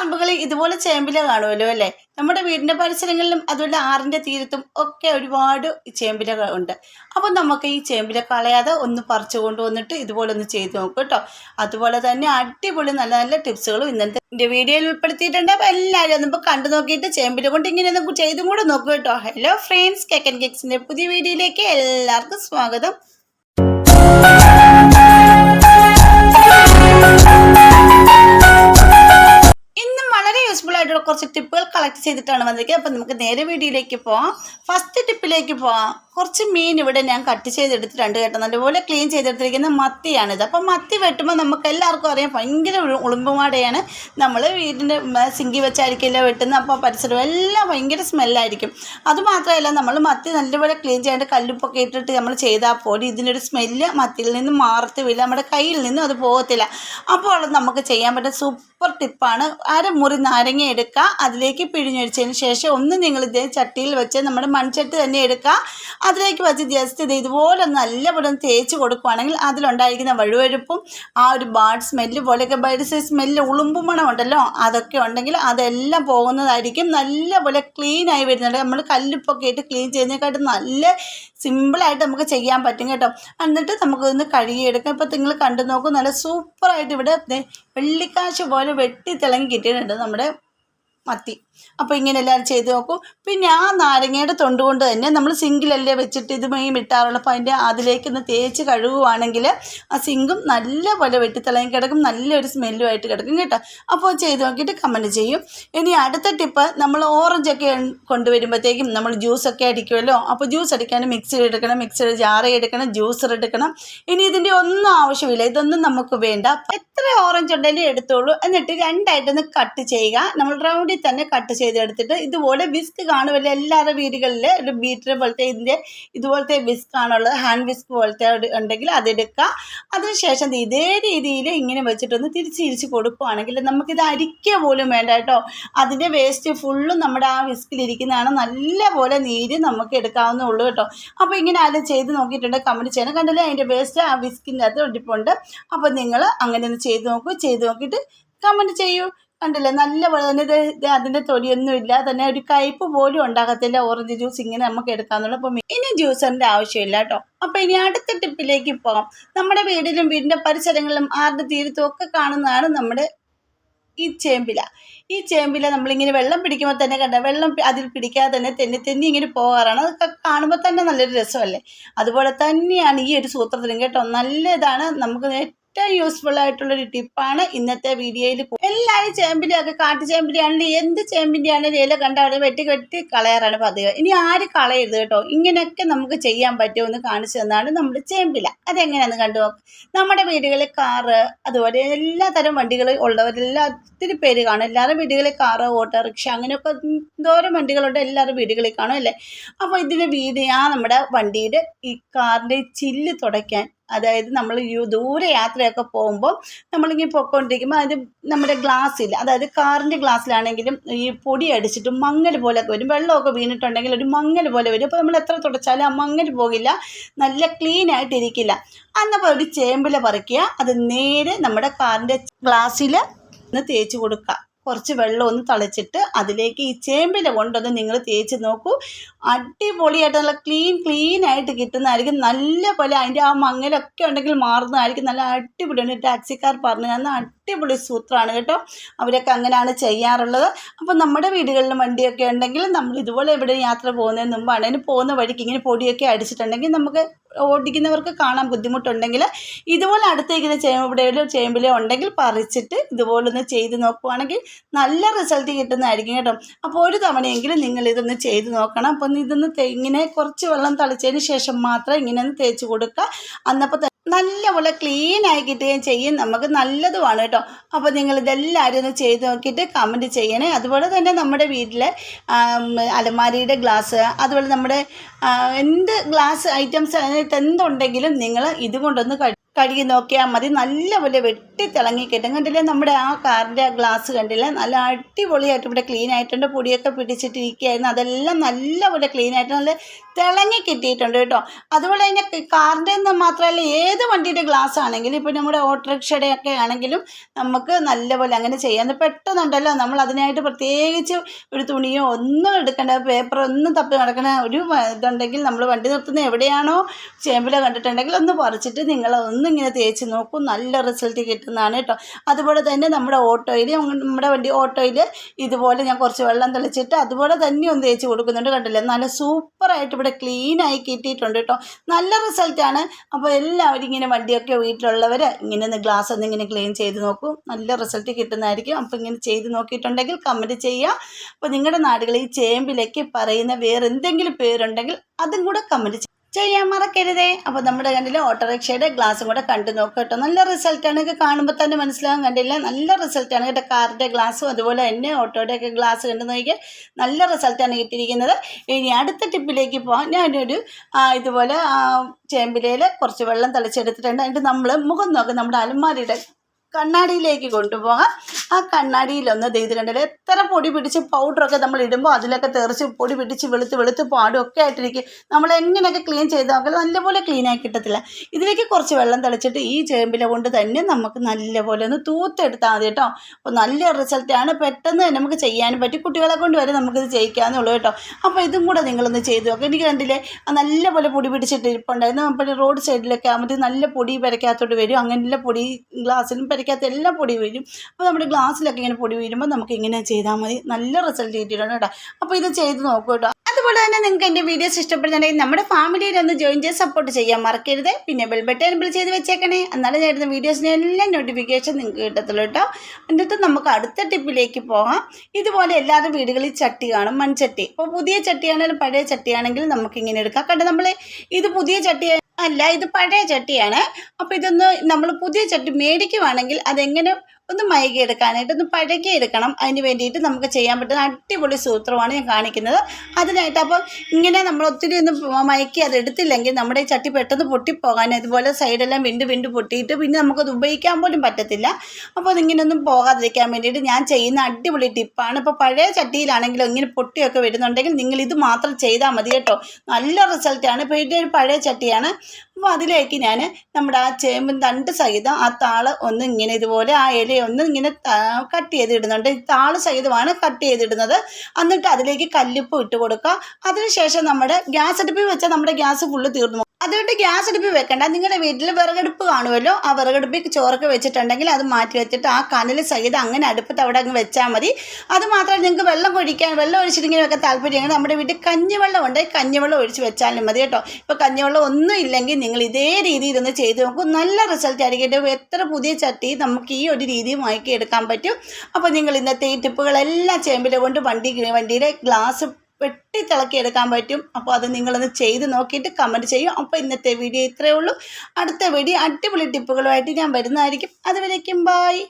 പറമ്പുകളിൽ ഇതുപോലെ ചേമ്പില കാണുമല്ലോ അല്ലേ? നമ്മുടെ വീടിന്റെ പരിസരങ്ങളിലും അതുപോലെ ആറിന്റെ തീരത്തും ഒക്കെ ഒരുപാട് ചേമ്പിലകൾ ഉണ്ട്. അപ്പോൾ നമുക്ക് ഈ ചേമ്പില കളയാതെ ഒന്ന് പറിച്ചു കൊണ്ടുവന്നിട്ട് ഇതുപോലെ ഒന്ന് ചെയ്ത് നോക്കും കേട്ടോ. അതുപോലെ തന്നെ അടിപൊളി നല്ല നല്ല ടിപ്സുകളും ഇന്നത്തെ വീഡിയോയിൽ ഉൾപ്പെടുത്തിയിട്ടുണ്ട്. അപ്പോൾ എല്ലാവരും ഒന്നിപ്പോൾ കണ്ടു നോക്കിയിട്ട് ചേമ്പില കൊണ്ട് ഇങ്ങനെ ഒന്ന് ചെയ്തും കൂടെ നോക്കും കേട്ടോ. ഹലോ ഫ്രണ്ട്സ് കെക്കൻ കേക്സിന്റെ പുതിയ വീഡിയോയിലേക്ക് എല്ലാവർക്കും സ്വാഗതം. യൂസ്ഫുൾ ആയിട്ടുള്ള കുറച്ച് ടിപ്പുകൾ കളക്ട് ചെയ്തിട്ടാണ് വന്നിരിക്കുന്നത്. അപ്പം നമുക്ക് നേരെ വീഡിയോയിലേക്ക് പോവാം. ഫസ്റ്റ് ടിപ്പിലേക്ക് പോവാം. കുറച്ച് മീൻ ഇവിടെ ഞാൻ കട്ട് ചെയ്തെടുത്തിട്ടുണ്ട് കേട്ടോ. നല്ലപോലെ ക്ലീൻ ചെയ്തെടുത്തിരിക്കുന്ന മത്തിയാണിത്. അപ്പം മത്തി വെട്ടുമ്പോൾ നമുക്ക് എല്ലാവർക്കും അറിയാം ഭയങ്കര ഉളുമ്പുമാടെയാണ് നമ്മൾ വീടിന്റെ സിങ്കി വെച്ചായിരിക്കില്ല വെട്ടുന്നത്. അപ്പോൾ പരിസരം എല്ലാം ഭയങ്കര സ്മെല്ലായിരിക്കും അതുമാത്രമല്ല നമ്മൾ മത്തി നല്ലപോലെ ക്ലീൻ ചെയ്യേണ്ട കല്ലുപ്പൊക്കെ ഇട്ടിട്ട് നമ്മൾ ചെയ്താൽ പോലും ഇതിനൊരു സ്മെല്ല് മത്തിയിൽ നിന്ന് മാറത്തുമില്ല നമ്മുടെ കയ്യിൽ നിന്നും അത് പോകത്തില്ല. അപ്പോൾ നമുക്ക് ചെയ്യാൻ പറ്റുന്ന സൂപ്പർ ടിപ്പാണ് അരമുറി നാരങ്ങ എടുക്കുക അതിലേക്ക് പിഴിഞ്ഞൊഴിച്ചതിന് ശേഷം ഒന്ന് നിങ്ങൾ ഇതേ ചട്ടിയിൽ വെച്ച് നമ്മുടെ മൺചട്ടി തന്നെ എടുക്കുക. അതിലേക്ക് വെച്ച് ജസ്റ്റ് ഇത് ഇതുപോലെ നല്ലപോലെ തേച്ച് കൊടുക്കുകയാണെങ്കിൽ അതിലുണ്ടായിരിക്കുന്ന വഴുവഴുപ്പും ആ ഒരു ബാഡ് സ്മെല്ല് പോലെയൊക്കെ ബൈഡ് സൈസ് സ്മെല്ല് ഉളുമ്പും മണം ഉണ്ടല്ലോ അതൊക്കെ ഉണ്ടെങ്കിൽ അതെല്ലാം പോകുന്നതായിരിക്കും. നല്ലപോലെ ക്ലീൻ ആയി വരുന്നുണ്ട്. നമ്മൾ കല്ലുപ്പൊക്കെ ഇട്ട് ക്ലീൻ ചെയ്യുന്നതിനെക്കാട്ടും നല്ല സിമ്പിളായിട്ട് നമുക്ക് ചെയ്യാൻ പറ്റും കേട്ടോ. എന്നിട്ട് നമുക്കൊന്ന് കഴുകിയെടുക്കാം. ഇപ്പോൾ നിങ്ങൾ കണ്ടു നോക്കും നല്ല സൂപ്പറായിട്ട് ഇവിടെ വെള്ളിക്കാശ് പോലെ വെട്ടി തിളങ്ങി കിട്ടിയിട്ടുണ്ട് നമ്മുടെ മത്തി. അപ്പോൾ ഇങ്ങനെ എല്ലാവരും ചെയ്ത് നോക്കും. പിന്നെ ആ നാരങ്ങയുടെ തൊണ്ട് കൊണ്ട് തന്നെ നമ്മൾ സിങ്കിലല്ലേ വെച്ചിട്ട് ഇത് മീൻ ഇട്ടാറുള്ളൂ അപ്പോൾ അതിന്റെ അതിലേക്ക് ഒന്ന് തേച്ച് കഴുകുവാണെങ്കിൽ ആ സിങ്കും നല്ല പോലെ വെട്ടിത്തിളങ്ങി കിടക്കും നല്ലൊരു സ്മെല്ലുമായിട്ട് കിടക്കും കേട്ടോ. അപ്പോൾ ചെയ്ത് നോക്കിയിട്ട് കമന്റ് ചെയ്യും. ഇനി അടുത്ത ടിപ്പ് നമ്മൾ ഓറഞ്ചൊക്കെ കൊണ്ടുവരുമ്പോഴത്തേക്കും നമ്മൾ ജ്യൂസൊക്കെ അടിക്കുമല്ലോ. അപ്പോൾ ജ്യൂസ് അടിക്കാൻ മിക്സി എടുക്കണം മിക്സിയുടെ ജാറ എടുക്കണം ജ്യൂസർ എടുക്കണം. ഇനി ഇതിന്റെ ഒന്നും ആവശ്യമില്ല. ഇതൊന്നും നമുക്ക് വേണ്ട. എത്ര ഓറഞ്ച് ഉണ്ടെങ്കിലും എടുത്തോളൂ. എന്നിട്ട് രണ്ടായിട്ടൊന്ന് കട്ട് ചെയ്യുക. നമ്മൾ റൗണ്ടിൽ തന്നെ കട്ട് ചെയ്തെടുത്തിട്ട് ഇതുപോലെ വിസ്ക് കാണുമല്ലോ എല്ലാവരുടെ വീടുകളിൽ ഒരു ബീറ്റർ പോലത്തെ ഇതിന്റെ ഇതുപോലത്തെ വിസ്ക് ആണുള്ളത് ഹാൻഡ് വിസ്ക് പോലത്തെ ഉണ്ടെങ്കിൽ അതെടുക്കുക. അതിനുശേഷം ഇതേ രീതിയിൽ ഇങ്ങനെ വെച്ചിട്ടൊന്ന് തിരിച്ച് തിരിച്ച് കൊടുക്കുകയാണെങ്കിൽ നമുക്കിത് അരിക്കുക പോലും വേണ്ട കേട്ടോ. അതിന്റെ വേസ്റ്റ് ഫുള്ളും നമ്മുടെ ആ വിസ്കിലിരിക്കുന്നതാണ് നല്ലപോലെ നീര് നമുക്ക് എടുക്കാവുന്നേ ഉള്ളൂ കേട്ടോ. അപ്പോൾ ഇങ്ങനെ ആരും ചെയ്ത് നോക്കിയിട്ടുണ്ട് കമന്റ് ചെയ്യണം. കണ്ടല്ലേ അതിന്റെ വേസ്റ്റ് ആ വിസ്കിന്റെ അകത്ത് ഒട്ടിപ്പുണ്ട് അപ്പോൾ നിങ്ങൾ അങ്ങനെ ഒന്ന് ചെയ്ത് നോക്കൂ. ചെയ്ത് നോക്കിയിട്ട് കമന്റ് ചെയ്യൂ. കണ്ടില്ലേ? ഇത് ഇത് അതിന്റെ തൊലിയൊന്നും ഇല്ല. തന്നെ ഒരു കയ്പ്പ് പോലും ഉണ്ടാകത്തില്ല. ഓറഞ്ച് ജ്യൂസ് ഇങ്ങനെ നമുക്ക് എടുക്കാമെന്നുള്ളൂ അപ്പം ഇനി ജ്യൂസറിന്റെ ആവശ്യമില്ല കേട്ടോ. അപ്പോൾ ഇനി അടുത്ത ടിപ്പിലേക്ക് പോകാം. നമ്മുടെ വീടിലും വീടിന്റെ പരിസരങ്ങളിലും ആരുടെ തീരത്തും ഒക്കെ കാണുന്നതാണ് നമ്മുടെ ഈ ചേമ്പില. ഈ ചേമ്പില നമ്മളിങ്ങനെ വെള്ളം പിടിക്കുമ്പോൾ തന്നെ കണ്ട വെള്ളം അതിൽ പിടിക്കാതെ തന്നെ തെന്നി തെന്നി ഇങ്ങനെ പോകാറാണ്. അതൊക്കെ കാണുമ്പോൾ തന്നെ നല്ലൊരു രസമല്ലേ? അതുപോലെ തന്നെയാണ് ഈ ഒരു സൂത്രത്തിനും കേട്ടോ. നല്ല ഇതാണ് നമുക്ക് ഏറ്റവും യൂസ്ഫുൾ ആയിട്ടുള്ളൊരു ടിപ്പാണ് ഇന്നത്തെ വീഡിയോയിൽ എല്ലാവരും ചേമ്പിലൊക്കെ കാട്ടു ചേമ്പിലാണെങ്കിലും എന്ത് ചേമ്പിന്റെ ആണെങ്കിലും ഇല കണ്ട അവിടെ വെട്ടി കെട്ടി കളയാറാണ് പതിവ്. ഇനി ആര് കളയരുത് കേട്ടോ. ഇങ്ങനെയൊക്കെ നമുക്ക് ചെയ്യാൻ പറ്റുമെന്ന് കാണിച്ചു തന്നാണ് നമ്മുടെ ചേമ്പില അതെങ്ങനെയാണെന്ന് കണ്ടു നമ്മുടെ വീടുകളിൽ കാറ് അതുപോലെ എല്ലാ തരം വണ്ടികൾ ഉള്ളവരെല്ലാം ഒത്തിരി പേര് കാണും. എല്ലാവരും വീടുകളിൽ കാറ് ഓട്ടോറിക്ഷ അങ്ങനെയൊക്കെ എന്തോരം വണ്ടികളുണ്ട് എല്ലാവരും വീടുകളിൽ കാണും അല്ലേ? അപ്പോൾ ഇതിന് വീട് ആ നമ്മുടെ വണ്ടിയുടെ ഈ കാറിന്റെ ചില്ല് തുടയ്ക്കാൻ അതായത് നമ്മൾ ദൂരെ യാത്രയൊക്കെ പോകുമ്പോൾ നമ്മളിങ്ങനെ പൊയ്ക്കൊണ്ടിരിക്കുമ്പോൾ അത് നമ്മുടെ ഗ്ലാസ്സിൽ അതായത് കാറിന്റെ ഗ്ലാസ്സിലാണെങ്കിലും ഈ പൊടി അടിച്ചിട്ട് മങ്ങൽ പോലെയൊക്കെ വരും. വെള്ളമൊക്കെ വീണിട്ടുണ്ടെങ്കിൽ ഒരു മങ്ങൽ പോലെ വരും. അപ്പോൾ നമ്മൾ എത്ര തുടച്ചാലും ആ മങ്ങൽ പോകില്ല നല്ല ക്ലീൻ ആയിട്ടിരിക്കില്ല. അന്നപ്പോൾ ഒരു ചേമ്പില പറിക്കുക അത് നേരെ നമ്മുടെ കാറിന്റെ ഗ്ലാസ്സിൽ തേച്ച് കൊടുക്കുക. കുറച്ച് വെള്ളം ഒന്ന് തളിച്ചിട്ട് അതിലേക്ക് ഈ ചേമ്പില കൊണ്ടൊന്ന് നിങ്ങൾ തേച്ച് നോക്കൂ. അടിപൊളിയായിട്ട് നല്ല ക്ലീൻ ക്ലീൻ ആയിട്ട് കിട്ടുന്നതായിരിക്കും. നല്ല പോലെ അതിന്റെ ആ മങ്ങലൊക്കെ ഉണ്ടെങ്കിൽ മാറുന്നതായിരിക്കും. നല്ല അടിപൊളിയാണ്. ടാക്സിക്കാർ പറഞ്ഞു തന്ന അടിപൊളി സൂത്രമാണ് കേട്ടോ. അവരൊക്കെ അങ്ങനെയാണ് ചെയ്യാറുള്ളത്. അപ്പോൾ നമ്മുടെ വീടുകളിൽ വണ്ടിയൊക്കെ ഉണ്ടെങ്കിൽ നമ്മൾ ഇതുപോലെ എവിടെ യാത്ര പോകുന്നതിന് മുമ്പാണ്. അതിന് പോകുന്ന വഴിക്ക് ഇങ്ങനെ പൊടിയൊക്കെ അടിച്ചിട്ടുണ്ടെങ്കിൽ നമുക്ക് ഓടിക്കുന്നവർക്ക് കാണാൻ ബുദ്ധിമുട്ടുണ്ടെങ്കിൽ ഇതുപോലെ അടുത്തേക്കുന്ന ചേമ്പിടയിലോ ചേമ്പിലോ ഉണ്ടെങ്കിൽ പറിച്ചിട്ട് ഇതുപോലെ ഒന്ന് ചെയ്ത് നോക്കുവാണെങ്കിൽ നല്ല റിസൾട്ട് കിട്ടുന്നതായിരിക്കും കേട്ടോ. അപ്പോൾ ഒരു തവണയെങ്കിലും നിങ്ങൾ ഇതൊന്ന് ചെയ്ത് നോക്കണം. അപ്പം ഇതൊന്ന് ഇങ്ങനെ കുറച്ച് വെള്ളം തളിച്ചതിന് ശേഷം മാത്രം ഇങ്ങനെ ഒന്ന് തേച്ച് കൊടുക്കുക. അന്നപ്പോൾ നല്ലപോലെ ക്ലീൻ ആയി കിട്ടുകയും ചെയ്യും. നമുക്ക് നല്ലതുമാണ് കേട്ടോ. അപ്പോൾ നിങ്ങൾ ഇതെല്ലാവരും ഒന്ന് ചെയ്ത് നോക്കിയിട്ട് കമന്റ് ചെയ്യണേ. അതുപോലെ തന്നെ നമ്മുടെ വീട്ടിലെ അലമാരിയുടെ ഗ്ലാസ് അതുപോലെ നമ്മുടെ എന്ത് ഗ്ലാസ് ഐറ്റംസ് അതിനകത്ത് എന്തുണ്ടെങ്കിലും നിങ്ങൾ ഇതുകൊണ്ടൊന്ന് കഴി കഴുകി നോക്കിയാൽ മതി. നല്ലപോലെ വെട്ടി വെട്ടി തിളങ്ങി കിട്ടും കണ്ടില്ലേ നമ്മുടെ ആ കാറിന്റെ ആ ഗ്ലാസ് കണ്ടില്ലേ? നല്ല അടിപൊളിയായിട്ട് ഇവിടെ ക്ലീൻ ആയിട്ടുണ്ട്. പൊടിയൊക്കെ പിടിച്ചിട്ടിരിക്കുകയായിരുന്നു. അതെല്ലാം നല്ലപോലെ ക്ലീൻ ആയിട്ട് നല്ല തിളങ്ങി കിട്ടിയിട്ടുണ്ട് കേട്ടോ. അതുപോലെ തന്നെ കാറിന്റെ എന്ന് മാത്രമല്ല ഏത് വണ്ടിയുടെ ഗ്ലാസ് ആണെങ്കിലും ഇപ്പോൾ നമ്മുടെ ഓട്ടോറിക്ഷയുടെ ഒക്കെ ആണെങ്കിലും നമുക്ക് നല്ലപോലെ അങ്ങനെ ചെയ്യാൻ പെട്ടെന്നുണ്ടല്ലോ. നമ്മൾ അതിനായിട്ട് പ്രത്യേകിച്ച് ഒരു തുണിയോ ഒന്നും എടുക്കേണ്ട പേപ്പർ ഒന്നും തപ്പി നടക്കണ ഒരു ഇതുണ്ടെങ്കിൽ നമ്മൾ വണ്ടി നിർത്തുന്ന എവിടെയാണോ ചേമ്പില കണ്ടിട്ടുണ്ടെങ്കിൽ ഒന്ന് പറിച്ചിട്ട് ഇങ്ങനെ തേച്ച് നോക്കും. നല്ല റിസൾട്ട് കിട്ടുന്നതാണ് കേട്ടോ. അതുപോലെ തന്നെ നമ്മുടെ ഓട്ടോയിൽ നമ്മുടെ വണ്ടി ഓട്ടോയിൽ ഇതുപോലെ ഞാൻ കുറച്ച് വെള്ളം തെളിച്ചിട്ട് അതുപോലെ തന്നെ ഒന്ന് തേച്ച് കൊടുക്കുന്നുണ്ട് കണ്ടില്ലേ? നല്ല സൂപ്പറായിട്ട് ഇവിടെ ക്ലീനായി കിട്ടിയിട്ടുണ്ട് കേട്ടോ. നല്ല റിസൾട്ടാണ് അപ്പോൾ എല്ലാവരും ഇങ്ങനെ വണ്ടിയൊക്കെ വീട്ടിലുള്ളവർ ഇങ്ങനെ ഒന്ന് ഗ്ലാസ് ഒന്ന് ഇങ്ങനെ ക്ലീൻ ചെയ്ത് നോക്കും. നല്ല റിസൾട്ട് കിട്ടുന്നതായിരിക്കും. അപ്പോൾ ഇങ്ങനെ ചെയ്ത് നോക്കിയിട്ടുണ്ടെങ്കിൽ കമന്റ് ചെയ്യുക അപ്പോൾ നിങ്ങളുടെ നാടുകളിൽ ചേമ്പിലേക്ക് പറയുന്ന വേറെ എന്തെങ്കിലും പേരുണ്ടെങ്കിൽ അതും കൂടെ കമന്റ് ചെയ്യാൻ മറക്കരുതേ അപ്പോൾ നമ്മുടെ കണ്ടില്ല ഓട്ടോറിക്ഷയുടെ ഗ്ലാസും കൂടെ കണ്ടു നോക്കുക കേട്ടോ. നല്ല റിസൾട്ടാണ് ഇത് കാണുമ്പോൾ തന്നെ മനസ്സിലാകാൻ കണ്ടില്ല? നല്ല റിസൾട്ടാണ് കേട്ടോ കാറിന്റെ ഗ്ലാസ്സും അതുപോലെ തന്നെ ഓട്ടോയുടെ ഒക്കെ ഗ്ലാസ് കണ്ടു നോക്കിയാൽ നല്ല റിസൾട്ടാണ് കിട്ടിയിരിക്കുന്നത്. ഇനി അടുത്ത ടിപ്പിലേക്ക് പോകാം ഞാനൊരു ഇതുപോലെ ചേമ്പിലയിൽ കുറച്ച് വെള്ളം തളിച്ചെടുത്തിട്ടുണ്ട്. എന്നിട്ട് നമ്മൾ മുഖം നോക്കാം. നമ്മുടെ അലമാരിയുടെ കണ്ണാടിയിലേക്ക് കൊണ്ടുപോകാം. ആ കണ്ണാടിയിലൊന്ന് ഇത് കണ്ടില്ലേ എത്ര പൊടി പിടിച്ച് പൗഡറൊക്കെ നമ്മൾ ഇടുമ്പോൾ അതിലൊക്കെ തെറിച്ച് പൊടി പിടിച്ച് വെളുത്ത് വെളുത്ത് പാടും ഒക്കെ ആയിട്ടിരിക്കും. നമ്മൾ എങ്ങനെയൊക്കെ ക്ലീൻ ചെയ്ത് നോക്കിയാൽ നല്ലപോലെ ക്ലീനായി കിട്ടത്തില്ല. ഇതിലേക്ക് കുറച്ച് വെള്ളം തളിച്ചിട്ട് ഈ ചേമ്പില കൊണ്ട് തന്നെ നമുക്ക് നല്ലപോലെ ഒന്ന് തൂത്തെടുത്താൽ മതി കേട്ടോ. അപ്പോൾ നല്ല റിസൾട്ടാണ് പെട്ടെന്ന് തന്നെ നമുക്ക് ചെയ്യാനും പറ്റും. കുട്ടികളെ കൊണ്ട് വരെ നമുക്കിത് ചെയ്യിക്കാമെന്നുള്ളൂ കേട്ടോ. അപ്പോൾ ഇതും കൂടെ നിങ്ങളൊന്ന് ചെയ്ത് നോക്കുക എനിക്ക് കണ്ടില്ലേ ആ നല്ലപോലെ പൊടി പിടിച്ചിട്ട് ഇരിപ്പുണ്ടായിരുന്നു അപ്പോൾ റോഡ് സൈഡിലൊക്കെ ആകുമ്പോൾ നല്ല പൊടി പെരക്കകത്തോട്ട് വരും. അങ്ങനെയുള്ള പൊടി ഗ്ലാസ്സിലും പെരക്കകത്ത് എല്ലാം പൊടി വീഴും അപ്പോൾ നമ്മുടെ ഗ്ലാസ്സിലൊക്കെ ഇങ്ങനെ പൊടി വീഴുമ്പോൾ നമുക്ക് ഇങ്ങനെ ചെയ്താൽ മതി. നല്ല റിസൾട്ട് കിട്ടിയിട്ടുണ്ട് കേട്ടോ. അപ്പോൾ ഇത് ചെയ്ത് നോക്കൂ കേട്ടോ. അതുപോലെ തന്നെ നിങ്ങൾക്ക് എന്റെ വീഡിയോസ് ഇഷ്ടപ്പെടുന്നുണ്ടെങ്കിൽ നമ്മുടെ ഫാമിലിയിൽ ഒന്ന് ജോയിൻ ചെയ്ത് സപ്പോർട്ട് ചെയ്യാൻ മറക്കരുത്. പിന്നെ ബെൽ ബട്ടൺ ചെയ്ത് വെച്ചേക്കണേ. എന്നാലും ചേരുന്ന വീഡിയോസിന്റെ എല്ലാം നോട്ടിഫിക്കേഷൻ നിങ്ങൾക്ക് കിട്ടത്തുള്ളൂ കേട്ടോ. എന്നിട്ട് നമുക്ക് അടുത്ത ടിപ്പിലേക്ക് പോകാം. ഇതുപോലെ എല്ലാവരുടെ വീടുകളിൽ ചട്ടി കാണും. മൺചട്ടി. അപ്പോൾ പുതിയ ചട്ടിയാണെങ്കിലും പഴയ ചട്ടിയാണെങ്കിലും നമുക്ക് ഇങ്ങനെ എടുക്കാം. കണ്ടോ നമ്മൾ ഇത് പുതിയ ചട്ടി അല്ല ഇത് പഴയ ചട്ടിയാണ്. അപ്പോൾ ഇതൊന്ന് നമ്മൾ പുതിയ ചട്ടി മേടിക്കുവാണെങ്കിൽ അതെങ്ങനെ ഒന്ന് മയകി എടുക്കാനായിട്ട് ഒന്ന് പഴകി എടുക്കണം അതിന് വേണ്ടിയിട്ട് നമുക്ക് ചെയ്യാൻ പറ്റുന്ന അടിപൊളി സൂത്രമാണ് ഞാൻ കാണിക്കുന്നത്. അതിനായിട്ട് അപ്പോൾ ഇങ്ങനെ നമ്മൾ ഒത്തിരി ഒന്ന് മയക്കി അത് എടുത്തില്ലെങ്കിൽ നമ്മുടെ ചട്ടി പെട്ടെന്ന് പൊട്ടിപ്പോകാൻ അതുപോലെ സൈഡെല്ലാം വിണ്ട് വിണ്ട് പൊട്ടിയിട്ട് പിന്നെ നമുക്കത് ഉപയോഗിക്കാൻ പോലും പറ്റത്തില്ല. അപ്പോൾ അതിങ്ങനെയൊന്നും പോകാതിരിക്കാൻ വേണ്ടിയിട്ട് ഞാൻ ചെയ്യുന്ന അടിപൊളി ടിപ്പാണ്. ഇപ്പോൾ പഴയ ചട്ടിയിലാണെങ്കിലും ഇങ്ങനെ പൊട്ടിയൊക്കെ വരുന്നുണ്ടെങ്കിൽ നിങ്ങൾ ഇത് മാത്രം ചെയ്താൽ മതി കേട്ടോ. നല്ല റിസൾട്ടാണ്. ഇപ്പോൾ ഇതിന്റെ ഒരു പഴയ ചട്ടിയാണ്. അപ്പോൾ അതിലേക്ക് ഞാൻ നമ്മുടെ ആ ചേമ്പും തണ്ട് സഹിതം ആ താൾ ഒന്ന് ഇങ്ങനെ ഇതുപോലെ ആ ഇല ഒന്ന് ഇങ്ങനെ കട്ട് ചെയ്തിടുന്നുണ്ട് താൾ സഹിതമാണ് കട്ട് ചെയ്തിടുന്നത് എന്നിട്ട് അതിലേക്ക് കല്ലുപ്പ് ഇട്ട് കൊടുക്കുക. അതിനുശേഷം നമ്മുടെ ഗ്യാസ് അടുപ്പിൽ വെച്ചാൽ നമ്മുടെ ഗ്യാസ് ഫുള്ള് തീർന്നു. അതുകൊണ്ട് ഗ്യാസ് അടുപ്പിൽ വെക്കണ്ട. നിങ്ങളുടെ വീട്ടിൽ വിറകടുപ്പ് കാണുമല്ലോ. ആ വിറകടുപ്പിൽ ചോറൊക്കെ വെച്ചിട്ടുണ്ടെങ്കിൽ അത് മാറ്റി വെച്ചിട്ട് ആ കനൽ സഹിതം അങ്ങനെ അടുപ്പത്ത് അവിടെ അങ്ങ് വെച്ചാൽ മതി. അത് മാത്രമല്ല നിങ്ങൾക്ക് വെള്ളം ഒഴിക്കാൻ വെള്ളം ഒഴിച്ചിട്ടെങ്കിലൊക്കെ താല്പര്യമെങ്കിൽ നമ്മുടെ വീട്ടിൽ കഞ്ഞിവെള്ളം ഉണ്ട്. കഞ്ഞിവെള്ളം ഒഴിച്ച് വെച്ചാലും മതി കേട്ടോ. ഇപ്പോൾ കഞ്ഞിവെള്ളം ഒന്നും ഇല്ലെങ്കിൽ നിങ്ങൾ ഇതേ രീതിയിൽ ഒന്ന് ചെയ്ത് നോക്കും. നല്ല റിസൾട്ട് ആയിരിക്കും എത്ര പുതിയ ചട്ടി നമുക്ക് ഈ ഒരു രീതിയിൽ മാറ്റി എടുക്കാൻ പറ്റും. അപ്പോൾ നിങ്ങൾ ഇന്നത്തെ ഈ ടിപ്പുകളെല്ലാം ചേമ്പിലെ കൊണ്ട് വണ്ടി വണ്ടിയുടെ ഗ്ലാസ് വെട്ടിത്തിളക്കിയെടുക്കാൻ പറ്റും. അപ്പോൾ അത് നിങ്ങളൊന്ന് ചെയ്ത് നോക്കിയിട്ട് കമന്റ് ചെയ്യും. അപ്പോൾ ഇന്നത്തെ വീഡിയോ ഇത്രയേ ഉള്ളൂ. അടുത്ത വീഡിയോ അടിപൊളി ടിപ്പുകളുമായിട്ട് ഞാൻ വരുന്നതായിരിക്കും. അതുവരേക്കും ബായ്